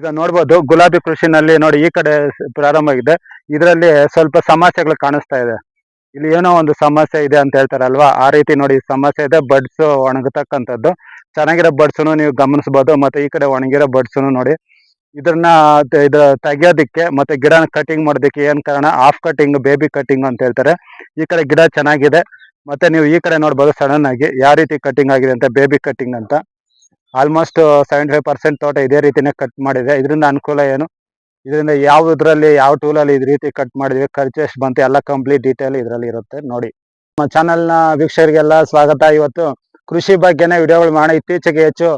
ಈಗ ನೋಡ್ಬೋದು ಗುಲಾಬಿ ಕೃಷಿನಲ್ಲಿ ನೋಡಿ ಈ ಕಡೆ ಪ್ರಾರಂಭವಾಗಿದೆ ಇದರಲ್ಲಿ ಸ್ವಲ್ಪ ಸಮಸ್ಯೆಗಳು ಕಾಣಿಸ್ತಾ ಇದೆ. ಇಲ್ಲಿ ಏನೋ ಒಂದು ಸಮಸ್ಯೆ ಇದೆ ಅಂತ ಹೇಳ್ತಾರಲ್ವಾ? ಆ ರೀತಿ ನೋಡಿ ಸಮಸ್ಯೆ ಇದೆ. ಬಡ್ಸ್ ಒಣಗತಕ್ಕಂಥದ್ದು. ಚೆನ್ನಾಗಿರೋ ಬಡ್ಸನ್ನು ನೀವು ಗಮನಿಸಬಹುದು ಮತ್ತೆ ಈ ಕಡೆ ಒಣಗಿರೋ ಬಡ್ಸನ್ನು ನೋಡಿ ಇದನ್ನ ಇದ ತೆಗಿಯೋದಿಕ್ಕೆ ಮತ್ತೆ ಗಿಡ ಕಟಿಂಗ್ ಮಾಡೋದಕ್ಕೆ ಏನ್ ಕಾರಣ? ಆಫ್ ಕಟಿಂಗ್ ಬೇಬಿ ಕಟಿಂಗ್ ಅಂತ ಹೇಳ್ತಾರೆ. ಈ ಕಡೆ ಗಿಡ ಚೆನ್ನಾಗಿದೆ. ಮತ್ತೆ ನೀವು ಈ ಕಡೆ ನೋಡ್ಬೋದು ಸಡನ್ ಆಗಿ ಯಾವ ರೀತಿ ಕಟಿಂಗ್ ಆಗಿದೆ ಅಂತ ಬೇಬಿ ಕಟಿಂಗ್ ಅಂತ. ಆಲ್ಮೋಸ್ಟ್ ಸೆವೆಂಟಿ ಫೈವ್ ಪರ್ಸೆಂಟ್ ತೋಟ ಇದೇ ರೀತಿನೇ ಕಟ್ ಮಾಡಿದೆ. ಇದರಿಂದ ಅನುಕೂಲ ಏನು? ಇದರಿಂದ ಯಾವ ಇದ್ರಲ್ಲಿ ಯಾವ ಟೂಲಲ್ಲಿ ಇದು ರೀತಿ ಕಟ್ ಮಾಡಿದ್ವಿ? ಖರ್ಚು ಎಷ್ಟು ಬಂತು? ಎಲ್ಲ ಕಂಪ್ಲೀಟ್ ಡೀಟೇಲ್ ಇದರಲ್ಲಿ ಇರುತ್ತೆ ನೋಡಿ. ನಮ್ಮ ಚಾನಲ್ನ ವೀಕ್ಷಕರಿಗೆಲ್ಲ ಸ್ವಾಗತ. ಇವತ್ತು ಕೃಷಿ ಬಗ್ಗೆನೇ ವಿಡಿಯೋಗಳು ಮಾಡಿ ಇತ್ತೀಚೆಗೆ ಹೆಚ್ಚು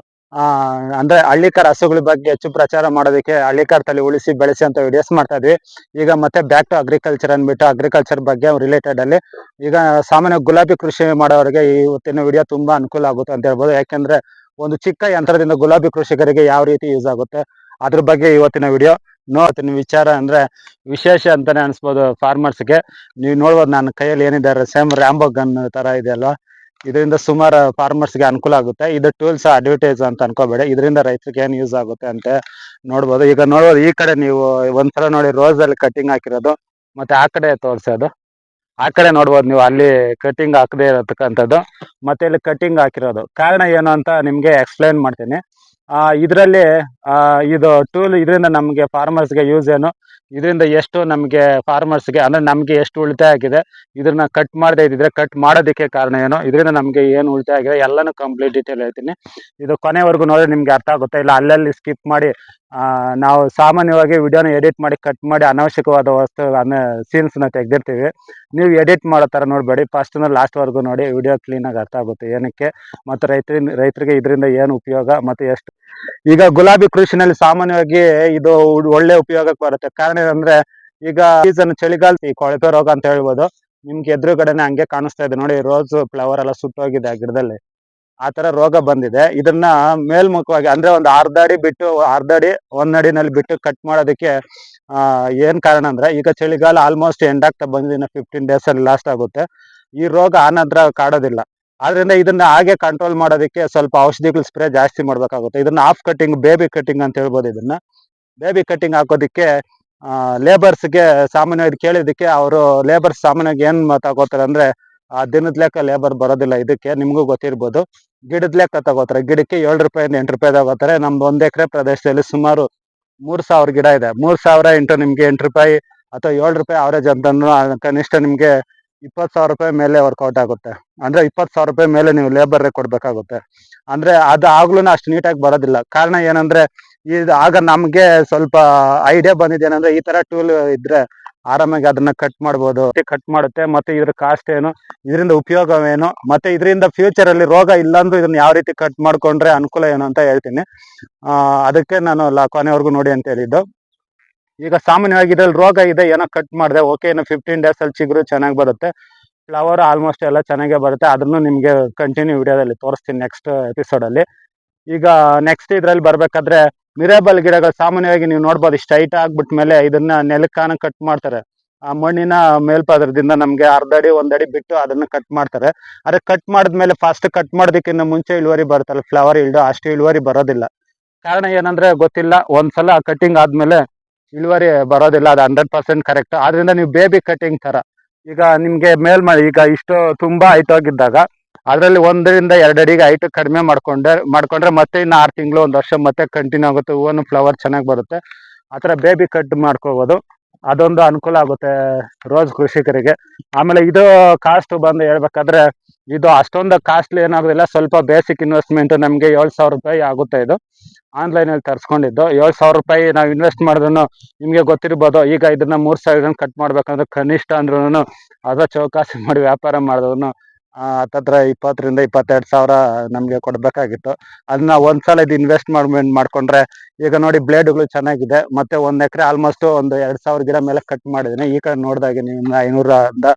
ಅಂದ್ರೆ ಹಳ್ಳಿಕಾರ ಹಸುಗಳ ಬಗ್ಗೆ ಹೆಚ್ಚು ಪ್ರಚಾರ ಮಾಡೋದಕ್ಕೆ ಹಳ್ಳಿಕಾರ ತಲೆ ಉಳಿಸಿ ಬೆಳೆಸಿ ಅಂತ ವಿಡಿಯೋಸ್ ಮಾಡ್ತಾ ಇದ್ವಿ. ಈಗ ಮತ್ತೆ ಬ್ಯಾಕ್ ಟು ಅಗ್ರಿಕಲ್ಚರ್ ಅಂದ್ಬಿಟ್ಟು ಅಗ್ರಿಕಲ್ಚರ್ ಬಗ್ಗೆ ರಿಲೇಟೆಡ್ ಅಲ್ಲಿ. ಈಗ ಸಾಮಾನ್ಯ ಗುಲಾಬಿ ಕೃಷಿ ಮಾಡೋರಿಗೆ ಇವತ್ತಿನ ವಿಡಿಯೋ ತುಂಬಾ ಅನುಕೂಲ ಆಗುತ್ತೆ ಅಂತ ಹೇಳ್ಬೋದು. ಯಾಕೆಂದ್ರೆ ಒಂದು ಚಿಕ್ಕ ಯಂತ್ರದಿಂದ ಗುಲಾಬಿ ಕೃಷಿಕರಿಗೆ ಯಾವ ರೀತಿ ಯೂಸ್ ಆಗುತ್ತೆ? ಅದ್ರ ಬಗ್ಗೆ ಇವತ್ತಿನ ವಿಡಿಯೋ ನೋಡ್ತೀನಿ ವಿಚಾರ ಅಂದ್ರೆ ವಿಶೇಷ ಅಂತಾನೆ ಅನ್ಸ್ಬೋದು ಫಾರ್ಮರ್ಸ್ಗೆ ನೀವು ನೋಡ್ಬೋದು ನನ್ನ ಕೈಯಲ್ಲಿ ಏನಿದ್ದಾರೆ ಸೇಮ್ ರ್ಯಾಂಬೋ ಗನ್ ತರ ಇದೆ ಅಲ್ವಾ? ಇದರಿಂದ ಸುಮಾರು ಫಾರ್ಮರ್ಸ್ಗೆ ಅನುಕೂಲ ಆಗುತ್ತೆ. ಇದು ಟೂಲ್ಸ್ ಅಡ್ವರ್ಟೈಸ್ ಅಂತ ಅನ್ಕೋಬೇಡಿ. ಇದರಿಂದ ರೈತರಿಗೆ ಏನ್ ಯೂಸ್ ಆಗುತ್ತೆ ಅಂತ ನೋಡ್ಬೋದು. ಈಗ ನೋಡ್ಬೋದು ಈ ಕಡೆ ನೀವು ಒಂದ್ಸಲ ನೋಡಿ ರೋಸ್ ಅಲ್ಲಿ ಕಟಿಂಗ್ ಹಾಕಿರೋದು, ಮತ್ತೆ ಆ ಕಡೆ ತೋರ್ಸೋದು. ಆ ಕಡೆ ನೋಡ್ಬೋದು ನೀವು, ಅಲ್ಲಿ ಕಟಿಂಗ್ ಹಾಕದೇ ಇರತಕ್ಕಂಥದ್ದು. ಮತ್ತೆ ಇಲ್ಲಿ ಕಟಿಂಗ್ ಹಾಕಿರೋದು. ಕಾರಣ ಏನು ಅಂತ ನಿಮ್ಗೆ ಎಕ್ಸ್ಪ್ಲೈನ್ ಮಾಡ್ತೀನಿ. ಆ, ಇದರಲ್ಲಿ ಇದು ಟೂಲ್ ಇದರಿಂದ ನಮಗೆ ಫಾರ್ಮರ್ಸ್ಗೆ ಯೂಸ್ ಏನು? ಇದರಿಂದ ಎಷ್ಟು ನಮಗೆ ಫಾರ್ಮರ್ಸ್ಗೆ ಅಂದ್ರೆ ನಮಗೆ ಎಷ್ಟು ಉಳಿತಾಯ ಆಗಿದೆ ಇದನ್ನ ಕಟ್ ಮಾಡದೇ ಇದ್ದಿದ್ರೆ ಕಟ್ ಮಾಡೋದಕ್ಕೆ ಕಾರಣ ಏನು? ಇದರಿಂದ ನಮಗೆ ಏನು ಉಳಿತಾಯ ಆಗಿದೆ? ಎಲ್ಲಾನು ಕಂಪ್ಲೀಟ್ ಡೀಟೇಲ್ ಹೇಳ್ತೀನಿ. ಇದು ಕೊನೆವರೆಗೂ ನೋಡಿದ್ರೆ ನಿಮ್ಗೆ ಅರ್ಥ ಆಗುತ್ತೆ ಇಲ್ಲ? ಅಲ್ಲಲ್ಲಿ ಸ್ಕಿಪ್ ಮಾಡಿ ನಾವು ಸಾಮಾನ್ಯವಾಗಿ ವಿಡಿಯೋನ ಎಡಿಟ್ ಮಾಡಿ ಕಟ್ ಮಾಡಿ ಅನವಶ್ಯಕವಾದ ವಸ್ತು ಸೀನ್ಸ್ನ ತೆಗೆದಿರ್ತೀವಿ. ನೀವು ಎಡಿಟ್ ಮಾಡೋ ಥರ ನೋಡಬೇಡಿ. ಫಸ್ಟ್ನ ಲಾಸ್ಟ್ವರೆಗೂ ನೋಡಿ ವಿಡಿಯೋ ಕ್ಲೀನಾಗಿ ಅರ್ಥ ಆಗುತ್ತೆ ಏನಕ್ಕೆ, ಮತ್ತು ರೈತರಿಂದ ರೈತರಿಗೆ ಇದರಿಂದ ಏನು ಉಪಯೋಗ, ಮತ್ತು ಎಷ್ಟು? ಈಗ ಗುಲಾಬಿ ಕೃಷಿನಲ್ಲಿ ಸಾಮಾನ್ಯವಾಗಿ ಇದು ಒಳ್ಳೆ ಉಪಯೋಗಕ್ಕೆ ಬರುತ್ತೆ. ಕಾರಣ ಏನಂದ್ರೆ ಈಗ ಸೀಸನ್ ಚಳಿಗಾಲ ಈ ಕೊಳಪೆ ರೋಗ ಅಂತ ಹೇಳ್ಬೋದು. ನಿಮ್ಗೆ ಎದುರುಗಡೆನೆ ಹಂಗೆ ಕಾಣಿಸ್ತಾ ಇದೆ. ನೋಡಿ ರೋಸ್ ಫ್ಲವರ್ ಎಲ್ಲ ಸುಟ್ಟೋಗಿದೆ ಆ ಗಿಡದಲ್ಲಿ. ಆ ತರ ರೋಗ ಬಂದಿದೆ. ಇದನ್ನ ಮೇಲ್ಮುಖವಾಗಿ ಅಂದ್ರೆ ಒಂದು ಅರ್ಧ ಅಡಿ ಬಿಟ್ಟು ಅರ್ಧ ಅಡಿ ಒಂದ್ ಅಡಿನಲ್ಲಿ ಬಿಟ್ಟು ಕಟ್ ಮಾಡೋದಕ್ಕೆ, ಆ, ಏನ್ ಕಾರಣ ಅಂದ್ರೆ ಈಗ ಚಳಿಗಾಲ ಆಲ್ಮೋಸ್ಟ್ ಎಂಡ್ ಆಗ್ತಾ ಬಂದಿನ ಫಿಫ್ಟೀನ್ ಡೇಸ್ ಅಲ್ಲಿ ಲಾಸ್ಟ್ ಆಗುತ್ತೆ. ಈ ರೋಗ ಆನಂತರ ನಂತರ ಕಾಡೋದಿಲ್ಲ. ಆದ್ರಿಂದ ಇದನ್ನ ಹಾಗೆ ಕಂಟ್ರೋಲ್ ಮಾಡೋದಕ್ಕೆ ಸ್ವಲ್ಪ ಔಷಧಿಗಳು ಸ್ಪ್ರೇ ಜಾಸ್ತಿ ಮಾಡ್ಬೇಕಾಗುತ್ತೆ. ಇದನ್ನ ಆಫ್ ಕಟಿಂಗ್ ಬೇಬಿ ಕಟಿಂಗ್ ಅಂತ ಹೇಳ್ಬೋದು ಇದನ್ನ. ಬೇಬಿ ಕಟಿಂಗ್ ಹಾಕೋದಕ್ಕೆ ಲೇಬರ್ಸ್ಗೆ ಸಾಮಾನ್ಯವಾಗಿ ಕೇಳಿದಕ್ಕೆ ಅವರು ಲೇಬರ್ಸ್ ಸಾಮಾನ್ಯವಾಗಿ ಏನ್ ತಗೋತಾರೆ ಅಂದ್ರೆ, ಆ, ದಿನದ ಲೆಕ್ಕ ಲೇಬರ್ ಬರೋದಿಲ್ಲ ಇದಕ್ಕೆ, ನಿಮಗೂ ಗೊತ್ತಿರ್ಬೋದು. ಗಿಡದ ಲೆಕ್ಕ ತಗೋತಾರೆ. ಗಿಡಕ್ಕೆ ಏಳು ರೂಪಾಯಿಂದ ಎಂಟು ರೂಪಾಯಿ ತಗೋತಾರೆ. ನಮ್ದು ಒಂದ್ ಎಕರೆ ಪ್ರದೇಶದಲ್ಲಿ ಸುಮಾರು ಮೂರ್ ಸಾವಿರ ಗಿಡ ಇದೆ. ಮೂರ್ ಸಾವಿರ ಇಂಟು ನಿಮ್ಗೆ ಎಂಟು ರೂಪಾಯಿ ಅಥವಾ ಏಳು ರೂಪಾಯಿ ಅವರೇಜ್ ಅಂತ ಕನಿಷ್ಠ ನಿಮ್ಗೆ ಇಪ್ಪತ್ತು ಸಾವಿರ ರೂಪಾಯಿ ಮೇಲೆ ವರ್ಕೌಟ್ ಆಗುತ್ತೆ. ಅಂದ್ರೆ ಇಪ್ಪತ್ತು ಸಾವಿರ ರೂಪಾಯಿ ಮೇಲೆ ನೀವು ಲೇಬರ್ ಕೊಡ್ಬೇಕಾಗುತ್ತೆ. ಅಂದ್ರೆ ಅದು ಆಗ್ಲೂ ಅಷ್ಟು ನೀಟಾಗಿ ಬರೋದಿಲ್ಲ. ಕಾರಣ ಏನಂದ್ರೆ ಇದು ಆಗ ನಮ್ಗೆ ಸ್ವಲ್ಪ ಐಡಿಯಾ ಬಂದಿದೆ ಏನಂದ್ರೆ ಈ ತರ ಟೂಲ್ ಇದ್ರೆ ಆರಾಮಾಗಿ ಅದನ್ನ ಕಟ್ ಮಾಡ್ಬೋದು. ಕಟ್ ಮಾಡುತ್ತೆ. ಮತ್ತೆ ಇದ್ರ ಕಾಸ್ಟ್ ಏನು? ಇದರಿಂದ ಉಪಯೋಗವೇನು? ಮತ್ತೆ ಇದರಿಂದ ಫ್ಯೂಚರ್ ಅಲ್ಲಿ ರೋಗ ಇಲ್ಲಾಂದ್ರೂ ಇದನ್ನ ಯಾವ ರೀತಿ ಕಟ್ ಮಾಡ್ಕೊಂಡ್ರೆ ಅನುಕೂಲ ಏನು ಅಂತ ಹೇಳ್ತೀನಿ. ಅದಕ್ಕೆ ನಾನು ಕೊನೆವರೆಗೂ ನೋಡಿ ಅಂತ ಹೇಳಿದ್ದು. ಈಗ ಸಾಮಾನ್ಯವಾಗಿ ಇದ್ರಲ್ಲಿ ರೋಗ ಇದೆ, ಏನೋ ಕಟ್ ಮಾಡಿದೆ ಓಕೆ ಏನೋ ಫಿಫ್ಟೀನ್ ಡೇಸ್ ಅಲ್ಲಿ ಚಿಗುರು ಚೆನ್ನಾಗಿ ಬರುತ್ತೆ. ಫ್ಲವರ್ ಆಲ್ಮೋಸ್ಟ್ ಎಲ್ಲ ಚೆನ್ನಾಗೇ ಬರುತ್ತೆ. ಅದನ್ನು ನಿಮ್ಗೆ ಕಂಟಿನ್ಯೂ ವಿಡಿಯೋದಲ್ಲಿ ತೋರಿಸ್ತೀನಿ ನೆಕ್ಸ್ಟ್ ಎಪಿಸೋಡ್ ಅಲ್ಲಿ. ಈಗ ನೆಕ್ಸ್ಟ್ ಇದ್ರಲ್ಲಿ ಬರ್ಬೇಕಾದ್ರೆ ಮಿರೇಬಲ್ ಗಿಡಗಳು ಸಾಮಾನ್ಯವಾಗಿ ನೀವು ನೋಡ್ಬೋದು ಸ್ಟ್ರೈಟ್ ಆಗ್ಬಿಟ್ಮೇಲೆ ಇದನ್ನ ನೆಲಕಾನ ಕಟ್ ಮಾಡ್ತಾರೆ. ಆ ಮಣ್ಣಿನ ಮೇಲ್ಪದರದಿಂದ ನಮ್ಗೆ ಅರ್ಧ ಅಡಿ ಒಂದಡಿ ಬಿಟ್ಟು ಅದನ್ನ ಕಟ್ ಮಾಡ್ತಾರೆ. ಅದ್ರ ಕಟ್ ಮಾಡಿದ್ಮೇಲೆ ಫಾಸ್ಟ್ ಕಟ್ ಮಾಡೋದಕ್ಕಿಂತ ಮುಂಚೆ ಇಳುವರಿ ಬರುತ್ತಲ್ಲ ಫ್ಲವರ್ ಇಲ್ಡು ಅಷ್ಟು ಇಳುವರಿ ಬರೋದಿಲ್ಲ. ಕಾರಣ ಏನಂದ್ರೆ ಗೊತ್ತಿಲ್ಲ, ಒಂದ್ಸಲ ಕಟಿಂಗ್ ಆದ್ಮೇಲೆ ಇಳುವರಿ ಬರೋದಿಲ್ಲ, ಅದು ಹಂಡ್ರೆಡ್ ಪರ್ಸೆಂಟ್ ಕರೆಕ್ಟ್ ಆದ್ರಿಂದ ನೀವು ಬೇಬಿ ಕಟಿಂಗ್ ತರ ಈಗ ನಿಮ್ಗೆ ಮೇಲ್ ಈಗ ಇಷ್ಟು ತುಂಬಾ ಹೈಟ್ ಹೋಗಿದ್ದಾಗ ಅದರಲ್ಲಿ ಒಂದರಿಂದ ಎರಡು ಅಡಿಗೆ ಹೈಟ್ ಕಡಿಮೆ ಮಾಡ್ಕೊಂಡ್ರೆ ಮಾಡ್ಕೊಂಡ್ರೆ ಮತ್ತೆ ಇನ್ನು ಆರು ತಿಂಗಳು ಒಂದು ವರ್ಷ ಮತ್ತೆ ಕಂಟಿನ್ಯೂ ಆಗುತ್ತೆ. ಹೂವನ್ನು ಫ್ಲವರ್ ಚೆನ್ನಾಗಿ ಬರುತ್ತೆ. ಆ ಬೇಬಿ ಕಟ್ ಮಾಡ್ಕೋಬೋದು. ಅದೊಂದು ಅನುಕೂಲ ಆಗುತ್ತೆ ರೋಸ್ ಕೃಷಿಕರಿಗೆ. ಆಮೇಲೆ ಇದು ಕಾಸ್ಟ್ ಬಂದು ಹೇಳ್ಬೇಕಾದ್ರೆ ಇದು ಅಷ್ಟೊಂದು ಕಾಸ್ಟ್ಲಿ ಏನಾಗೋದಿಲ್ಲ. ಸ್ವಲ್ಪ ಬೇಸಿಕ್ ಇನ್ವೆಸ್ಟ್ಮೆಂಟ್ ನಮಗೆ ಏಳು ಸಾವಿರ ರೂಪಾಯಿ ಆಗುತ್ತೆ ಇದು. ಆನ್ಲೈನಲ್ಲಿ ತರಿಸ್ಕೊಂಡಿದ್ದು. ಏಳು ಸಾವಿರ ರೂಪಾಯಿ ನಾವು ಇನ್ವೆಸ್ಟ್ ಮಾಡಿದ್ರು ನಿಮಗೆ ಗೊತ್ತಿರ್ಬೋದು. ಈಗ ಇದನ್ನ ಮೂರು ಸಾವಿರ ಕಟ್ ಮಾಡ್ಬೇಕಂದ್ರೆ ಕನಿಷ್ಠ ಅಂದ್ರೂ ಅದ ಚೌಕಾಸಿ ಮಾಡಿ ವ್ಯಾಪಾರ ಮಾಡಿದ್ರು ಹತ್ತತ್ರ ಇಪ್ಪತ್ತರಿಂದ ಇಪ್ಪತ್ತೆರಡು ಸಾವಿರ ನಮಗೆ ಕೊಡಬೇಕಾಗಿತ್ತು. ಅದನ್ನ ಒಂದ್ಸಲ ಇದು ಇನ್ವೆಸ್ಟ್ ಮಾಡ್ಮೆಂಟ್ ಮಾಡ್ಕೊಂಡ್ರೆ ಈಗ ನೋಡಿ ಬ್ಲೇಡ್ಗಳು ಚೆನ್ನಾಗಿದೆ. ಮತ್ತೆ ಒಂದ್ ಎಕರೆ ಆಲ್ಮೋಸ್ಟ್ ಒಂದು ಎರಡ್ ಸಾವಿರ ಗಿಡ ಮೇಲೆ ಕಟ್ ಮಾಡಿದ್ದೀನಿ. ಈ ಕಡೆ ನೋಡಿದಾಗೆ ನೀವು ಐನೂರಿಂದ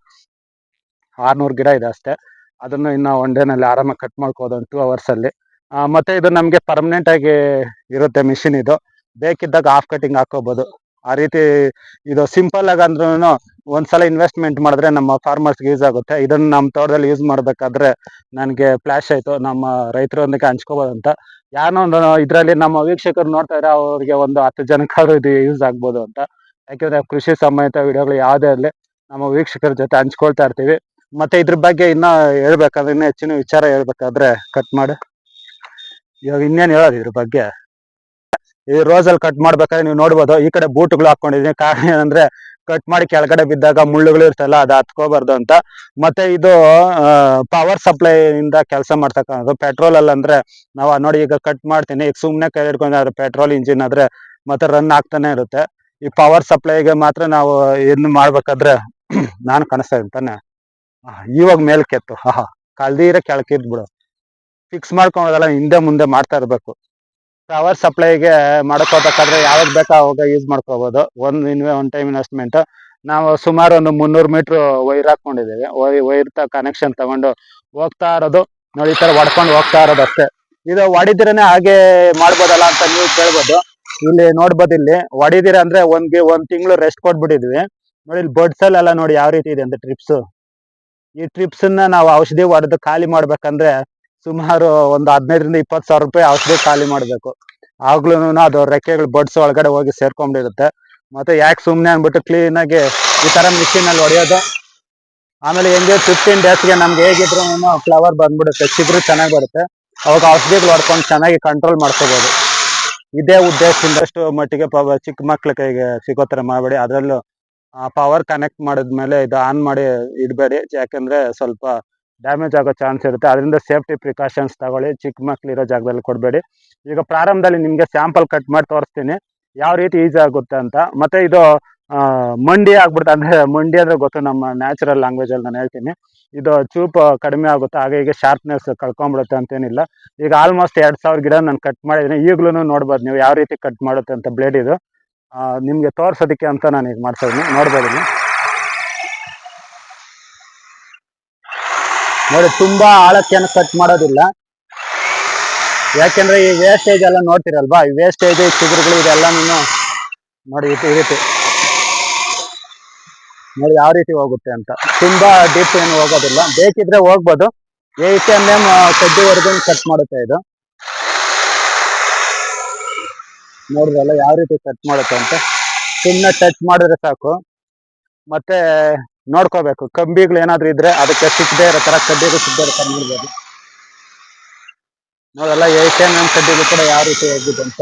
ಆರ್ನೂರು ಗಿಡ ಇದೆ ಅಷ್ಟೇ. ಅದನ್ನು ಇನ್ನು ಒನ್ ಡೇನಲ್ಲಿ ಆರಾಮಾಗಿ ಕಟ್ ಮಾಡ್ಕೋದು ಒಂದು ಟೂ ಅವರ್ಸ್ ಅಲ್ಲಿ. ಮತ್ತೆ ಇದು ನಮಗೆ ಪರ್ಮನೆಂಟ್ ಆಗಿ ಇರುತ್ತೆ ಮಿಷಿನ್ ಇದು. ಬೇಕಿದ್ದಾಗ ಹಾಫ್ ಕಟಿಂಗ್ ಹಾಕೋಬಹುದು ಆ ರೀತಿ ಇದು ಸಿಂಪಲ್ ಆಗಿ ಅಂದ್ರೂ ಒಂದ್ಸಲ ಇನ್ವೆಸ್ಟ್ಮೆಂಟ್ ಮಾಡಿದ್ರೆ ನಮ್ಮ ಫಾರ್ಮರ್ಸ್ಗೆ ಯೂಸ್ ಆಗುತ್ತೆ. ಇದನ್ನ ನಮ್ಮ ತೋಟದಲ್ಲಿ ಯೂಸ್ ಮಾಡಬೇಕಾದ್ರೆ ನನಗೆ ಫ್ಲಾಶ್ ಆಯ್ತು. ನಮ್ಮ ರೈತರೊಂದಿಗೆ ಹಂಚ್ಕೋಬೋದಂತ ಯಾರೋ ಒಂದು ಇದರಲ್ಲಿ ನಮ್ಮ ವೀಕ್ಷಕರು ನೋಡ್ತಾ ಇದ್ರೆ ಅವ್ರಿಗೆ ಒಂದು ಹತ್ತು ಜನಕ್ಕಾದ್ರೂ ಇದು ಯೂಸ್ ಆಗ್ಬೋದು ಅಂತ. ಯಾಕೆಂದ್ರೆ ಕೃಷಿ ಸಂಬಂಧಿತ ವಿಡಿಯೋಗಳು ಯಾವುದೇ ಇರಲಿ, ನಮ್ಮ ವೀಕ್ಷಕರ ಜೊತೆ ಹಂಚ್ಕೊಳ್ತಾ ಇರ್ತೀವಿ. ಮತ್ತೆ ಇದ್ರ ಬಗ್ಗೆ ಇನ್ನ ಹೇಳ್ಬೇಕಾದ್ರೆ, ಇನ್ನೂ ಹೆಚ್ಚಿನ ವಿಚಾರ ಹೇಳ್ಬೇಕಾದ್ರೆ ಕಟ್ ಮಾಡಿ. ಇವಾಗ ಇನ್ನೇನು ಹೇಳೋದು ಇದ್ರ ಬಗ್ಗೆ? ಈ ರೋಸ್ ಅಲ್ಲಿ ಕಟ್ ಮಾಡ್ಬೇಕಾದ್ರೆ ನೀವು ನೋಡ್ಬೋದು, ಈ ಕಡೆ ಬೂಟ್ಗಳು ಹಾಕೊಂಡಿದೀನಿ ಕಾರಣ ಏನಂದ್ರೆ ಕಟ್ ಮಾಡಿ ಕೆಳಗಡೆ ಬಿದ್ದಾಗ ಮುಳ್ಳುಗಳು ಇರ್ತಲ್ಲ ಅದು ಹತ್ಕೋಬಾರ್ದು ಅಂತ. ಮತ್ತೆ ಇದು ಪವರ್ ಸಪ್ಲೈ ಇಂದ ಕೆಲಸ ಮಾಡ್ತಕ್ಕಂಥದ್ದು. ಪೆಟ್ರೋಲ್ ಅಲ್ಲಿ ಅಂದ್ರೆ, ನಾವು ನೋಡಿ ಈಗ ಕಟ್ ಮಾಡ್ತೀನಿ. ಈಗ ಸುಮ್ಮನೆ ಕೈ ಹಿಡ್ಕೊಂಡ್ರೆ ಪೆಟ್ರೋಲ್ ಇಂಜಿನ್ ಆದ್ರೆ ಮತ್ತೆ ರನ್ ಆಗ್ತಾನೆ ಇರುತ್ತೆ. ಈ ಪವರ್ ಸಪ್ಲೈಗೆ ಮಾತ್ರ ನಾವು ಇನ್ನು ಮಾಡ್ಬೇಕಾದ್ರೆ ನಾನು ಕನಸ್ತಾ ಇರ್ತಾನೆ ಇವಾಗ ಮೇಲ್ಕೆತ್ತು. ಹಾ ಕಲ್ದಿರ ಕೆಳಕಿದ್ ಬಿಡು ಫಿಕ್ಸ್ ಮಾಡ್ಕೊಳೋದಲ್ಲ ಹಿಂದೆ ಮುಂದೆ ಮಾಡ್ತಾ ಇರ್ಬೇಕು. ಪವರ್ ಸಪ್ಲೈಗೆ ಮಾಡ್ಕೋಬೇಕಾದ್ರೆ ಯಾವಾಗ ಬೇಕಾ ಅವಾಗ ಯೂಸ್ ಮಾಡ್ಕೋಬಹುದು ಒಂದ್ ಇನ್ವೆ ಒನ್ ಟೈಮ್ ಇನ್ವೆಸ್ಟ್ಮೆಂಟ್ ನಾವು ಸುಮಾರು ಒಂದು ಮುನ್ನೂರು ಮೀಟರ್ ವೈರ್ ಹಾಕೊಂಡಿದ್ದೇವೆ ವೈರ್ ತ ಕನೆಕ್ಷನ್ ತಗೊಂಡು ಹೋಗ್ತಾ ಇರೋದು. ನೋಡಿ, ಈ ತರ ಹೊಡ್ಕೊಂಡು ಹೋಗ್ತಾ ಇರೋದು ಅಷ್ಟೇ. ಇದು ಹೊಡಿದಿರನೆ ಹಾಗೆ ಮಾಡ್ಬೋದಲ್ಲ ಅಂತ ನೀವು ಕೇಳ್ಬೋದು. ಇಲ್ಲಿ ನೋಡ್ಬೋದು ಇಲ್ಲಿ. ಹೊಡಿದಿರ ಅಂದ್ರೆ ಒಂದ್ ಒಂದ್ ತಿಂಗಳು ರೆಸ್ಟ್ ಕೊಟ್ಬಿಟ್ಟಿದ್ವಿ. ನೋಡಿ, ಇಲ್ಲಿ ಬಡ್ಸ್ ಎಲ್ಲ ನೋಡಿ ಯಾವ ರೀತಿ ಇದೆ ಅಂತ ಟ್ರಿಪ್ಸ್ ಈ ಟ್ರಿಪ್ಸ್ ನಾವು ಔಷಧಿ ಹೊಡೆದು ಖಾಲಿ ಮಾಡ್ಬೇಕಂದ್ರೆ ಸುಮಾರು ಒಂದು ಹದಿನೈದರಿಂದ ಇಪ್ಪತ್ತು ಸಾವಿರ ರೂಪಾಯಿ ಔಷಧಿ ಖಾಲಿ ಮಾಡ್ಬೇಕು. ಆಗ್ಲೂ ಅದು ರೆಕ್ಕೆಗಳು ಬಡ್ಸ್ ಒಳಗಡೆ ಹೋಗಿ ಸೇರ್ಕೊಂಡಿರುತ್ತೆ ಮತ್ತೆ ಯಾಕೆ ಸುಮ್ನೆ ಅಂದ್ಬಿಟ್ಟು ಕ್ಲೀನ್ ಆಗಿ ಈ ತರ ಮಿಷಿನ್ ಅಲ್ಲಿ ಹೊಡೆಯೋದು? ಆಮೇಲೆ ಹೆಂಗೆ ಫಿಫ್ಟೀನ್ ಡೇಸ್ಗೆ ನಮ್ಗೆ ಹೇಗಿದ್ರು ಫ್ಲವರ್ ಬಂದ್ಬಿಡುತ್ತೆ ಹೆಚ್ಚಿದ್ರು ಚೆನ್ನಾಗಿ ಬರುತ್ತೆ. ಅವಾಗ ಔಷಧಿಗಳು ಹೊಡ್ಕೊಂಡು ಚೆನ್ನಾಗಿ ಕಂಟ್ರೋಲ್ ಮಾಡ್ಕೋಬಹುದು ಇದೇ ಉದ್ದೇಶದಿಂದ ಅಷ್ಟು ಮಟ್ಟಿಗೆ ಪವ ಚಿಕ್ಕ ಮಕ್ಳ ಕೈಗೆ ಸಿಗೋ ತರ ಮಾಡಬೇಡಿ. ಅದರಲ್ಲೂ ಪವರ್ ಕನೆಕ್ಟ್ ಮಾಡಿದ್ಮೇಲೆ ಇದು ಆನ್ ಮಾಡಿ ಇಡಬೇಡಿ. ಯಾಕಂದ್ರೆ ಸ್ವಲ್ಪ ಡ್ಯಾಮೇಜ್ ಆಗೋ ಚಾನ್ಸ್ ಇರುತ್ತೆ. ಅದರಿಂದ ಸೇಫ್ಟಿ ಪ್ರಿಕಾಷನ್ಸ್ ತಗೊಳ್ಳಿ. ಚಿಕ್ಕ ಮಕ್ಳು ಇರೋ ಜಾಗದಲ್ಲಿ ಕೊಡಬೇಡಿ. ಈಗ ಪ್ರಾರಂಭದಲ್ಲಿ ನಿಮಗೆ ಸ್ಯಾಂಪಲ್ ಕಟ್ ಮಾಡಿ ತೋರಿಸ್ತೀನಿ. ಯಾವ ರೀತಿ ಈಸಿ ಆಗುತ್ತೆ ಅಂತ. ಮತ್ತೆ ಇದು ಮಂಡಿ ಆಗ್ಬಿಡುತ್ತೆ ಅಂದರೆ ಮಂಡಿ ಅಂದರೆ ಗೊತ್ತು, ನಮ್ಮ ನ್ಯಾಚುರಲ್ ಲ್ಯಾಂಗ್ವೇಜಲ್ಲಿ ನಾನು ಹೇಳ್ತೀನಿ. ಇದು ಚೂಪ್ ಕಡಿಮೆ ಆಗುತ್ತೆ. ಹಾಗೆ ಈಗ ಶಾರ್ಪ್ನೆಸ್ ಕಳ್ಕೊಂಬಿಡುತ್ತೆ ಅಂತೇನಿಲ್ಲ. ಈಗ ಆಲ್ಮೋಸ್ಟ್ ಎರಡು ಸಾವಿರ ಗಿಡ ನಾನು ಕಟ್ ಮಾಡಿದ್ದೀನಿ. ಈಗಲೂ ನೋಡ್ಬೋದು ನೀವು ಯಾವ ರೀತಿ ಕಟ್ ಮಾಡುತ್ತೆ ಅಂತ ಬ್ಲೇಡ್ ಇದು. ನಿಮಗೆ ತೋರಿಸೋದಕ್ಕೆ ಅಂತ ನಾನು ಈಗ ಮಾಡ್ತಾ ಇದ್ದೀನಿ. ನೋಡ್ಬೋದು ನೋಡಿ, ತುಂಬಾ ಆಳಕ್ಕೇನು ಕಟ್ ಮಾಡೋದಿಲ್ಲ. ಯಾಕೆಂದ್ರೆ ಈ ವೇಸ್ಟೇಜ್ ಎಲ್ಲ ನೋಡ್ತಿರಲ್ವಾ? ಈ ವೇಸ್ಟೇಜ್ ಚಿಗುರುಗಳು ಇದೆಲ್ಲ ನೋಡಿ ಈ ರೀತಿ ನೋಡಿ, ಯಾವ ರೀತಿ ಹೋಗುತ್ತೆ ಅಂತ. ತುಂಬಾ ಡೀಪ್ ಏನು ಹೋಗೋದಿಲ್ಲ. ಬೇಕಿದ್ರೆ ಹೋಗ್ಬೋದು. ಏಟ್ ಅಂದ್ರೆ ಕಡ್ಡಿವರೆಗೂ ಕಟ್ ಮಾಡುತ್ತೆ ಇದು. ನೋಡಿದ್ರಲ್ಲ, ಯಾವ ರೀತಿ ಕಟ್ ಮಾಡುತ್ತೆ ಅಂತ. ಸುಮ್ಮನೆ ಟಚ್ ಮಾಡಿದ್ರೆ ಸಾಕು. ಮತ್ತೆ ನೋಡ್ಕೋಬೇಕು. ಕಂಬಿಗಳು ಏನಾದ್ರು ಇದ್ರೆ ಅದಕ್ಕೆ ಸಿಕ್ಕದೇ ಇರೋ ತರ ಕಡ್ಡಿಗಳು ಸಿಕ್ಕದೇ ಇರೋ ತರ ನೋಡ್ಬೋದು. ಎಂ ಎಂ ಕಡ್ಡಿಗಳು ಕೂಡ ಯಾವ ರೀತಿ ಹೋಗಿದೆ ಅಂತ.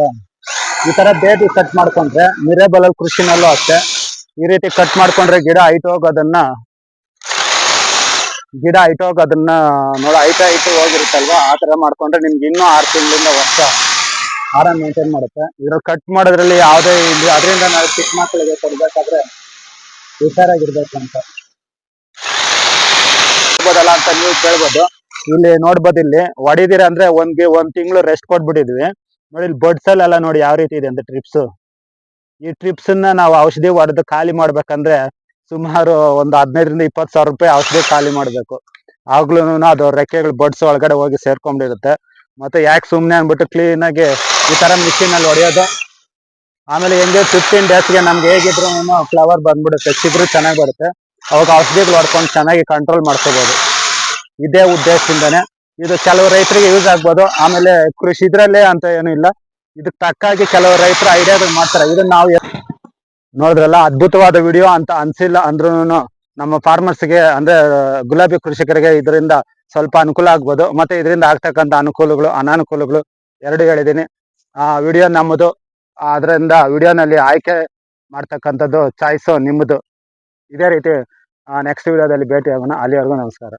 ಈ ತರ ಬೇದಿ ಕಟ್ ಮಾಡ್ಕೊಂಡ್ರೆ ಮಿರೇಬಲ್ ಕೃಷಿನಲ್ಲೂ ಅಷ್ಟೇ, ಈ ರೀತಿ ಕಟ್ ಮಾಡ್ಕೊಂಡ್ರೆ ಗಿಡ ಹೈಟ್ ಹೋಗೋದನ್ನ, ಗಿಡ ಹೈಟ್ ಹೋಗೋದನ್ನ ನೋಡ ಐಟ ಹೈಟ್ ಹೋಗಿರುತ್ತಲ್ವಾ? ಆ ತರ ಮಾಡ್ಕೊಂಡ್ರೆ ನಿಮ್ಗೆ ಇನ್ನೂ ಆರು ತಿಂಗಳಿಂದ ವರ್ಷ ಆರಾಮ್ ಮೇಂಟೈನ್ ಮಾಡುತ್ತೆ. ಇದ್ರಲ್ಲಿ ಕಟ್ ಮಾಡೋದ್ರಲ್ಲಿ ಯಾವುದೇ ಇಲ್ಲಿ ಅದರಿಂದ ನಾವು ಚಿಕ್ಕ ಮಕ್ಕಳಿಗೆ ಕೊಡ್ಬೇಕಾದ್ರೆ ಹುಷಾರಾಗಿರ್ಬೇಕು ಅಂತ. ಇರ್ಬೋದಲ್ಲ ಅಂತ ನೀವು ಕೇಳ್ಬೋದು. ಇಲ್ಲಿ ನೋಡ್ಬೋದು ಇಲ್ಲಿ ಹೊಡಿದಿರ ಅಂದ್ರೆ ಒಂದ್ ಒಂದ್ ತಿಂಗಳು ರೆಸ್ಟ್ ಕೊಟ್ಬಿಟ್ಟಿದ್ವಿ. ನೋಡಿ ಇಲ್ಲಿ ಬಡ್ಸ್ ಎಲ್ಲ ನೋಡಿ ಯಾವ ರೀತಿ ಇದೆ ಅಂತ ಟ್ರಿಪ್ಸ್ ಈ ಟ್ರಿಪ್ಸ್ನ ನಾವು ಔಷಧಿ ಹೊಡೆದು ಖಾಲಿ ಮಾಡ್ಬೇಕಂದ್ರೆ ಸುಮಾರು ಒಂದು ಹದಿನೈದರಿಂದ ಇಪ್ಪತ್ತು ಸಾವಿರ ರೂಪಾಯಿ ಔಷಧಿ ಖಾಲಿ ಮಾಡ್ಬೇಕು. ಆಗ್ಲೂ ಅದು ರೆಕ್ಕೆಗಳು ಬಡ್ಸ್ ಒಳಗಡೆ ಹೋಗಿ ಸೇರ್ಕೊಂಡಿರುತ್ತೆ ಮತ್ತೆ ಯಾಕೆ ಸುಮ್ನೆ ಅಂದ್ಬಿಟ್ಟು ಕ್ಲೀನ್ ಆಗಿ ಈ ತರ ಮಿಷಿನ್ ಅಲ್ಲಿ ಹೊಡೆಯೋದು? ಆಮೇಲೆ ಹೆಂಗೆ ಫಿಫ್ಟೀನ್ ಡೇಸ್ಗೆ ನಮ್ಗೆ ಹೇಗಿದ್ರು ಫ್ಲವರ್ ಬಂದ್ಬಿಡುತ್ತೆ ಸಿಗ್ರೂ ಚೆನ್ನಾಗಿ ಬರುತ್ತೆ. ಅವಾಗ ಔಷಧಿಗಳು ಹೊಡ್ಕೊಂಡು ಚೆನ್ನಾಗಿ ಕಂಟ್ರೋಲ್ ಮಾಡ್ಕೋಬಹುದು ಇದೇ ಉದ್ದೇಶದಿಂದಾನೆ ಇದು ಕೆಲವು ರೈತರಿಗೆ ಯೂಸ್ ಆಗ್ಬೋದು. ಆಮೇಲೆ ಕೃಷಿ ಇದ್ರಲ್ಲೇ ಅಂತ ಏನು ಇಲ್ಲ. ಇದಕ್ಕೆ ತಕ್ಕಾಗಿ ಕೆಲವು ರೈತರು ಐಡಿಯಾಗಳು ಮಾಡ್ತಾರೆ. ಇದನ್ನ ನಾವು ನೋಡಿದ್ರಲ್ಲ, ಅದ್ಭುತವಾದ ವಿಡಿಯೋ ಅಂತ ಅನ್ಸಿಲ್ಲ ಅಂದ್ರೂ ನಮ್ಮ ಫಾರ್ಮರ್ಸ್ಗೆ ಅಂದ್ರೆ ಗುಲಾಬಿ ಕೃಷಿಕರಿಗೆ ಇದರಿಂದ ಸ್ವಲ್ಪ ಅನುಕೂಲ ಆಗ್ಬೋದು. ಮತ್ತೆ ಇದರಿಂದ ಆಗ್ತಕ್ಕಂಥ ಅನುಕೂಲಗಳು, ಅನಾನುಕೂಲಗಳು ಎರಡು ಹೇಳಿದ್ದೀನಿ. ಆ ವಿಡಿಯೋ ನಮ್ಮದು ಅದರಿಂದ ವಿಡಿಯೋನಲ್ಲಿ ಆಯ್ಕೆ ಮಾಡ್ತಕ್ಕಂಥದ್ದು ಚಾಯ್ಸು ನಿಮ್ಮದು. ಇದೇ ರೀತಿ ನೆಕ್ಸ್ಟ್ ವಿಡಿಯೋದಲ್ಲಿ ಭೇಟಿ ಆಗೋಣ ಅಲ್ಲಿವರೆಗೂ ನಮಸ್ಕಾರ.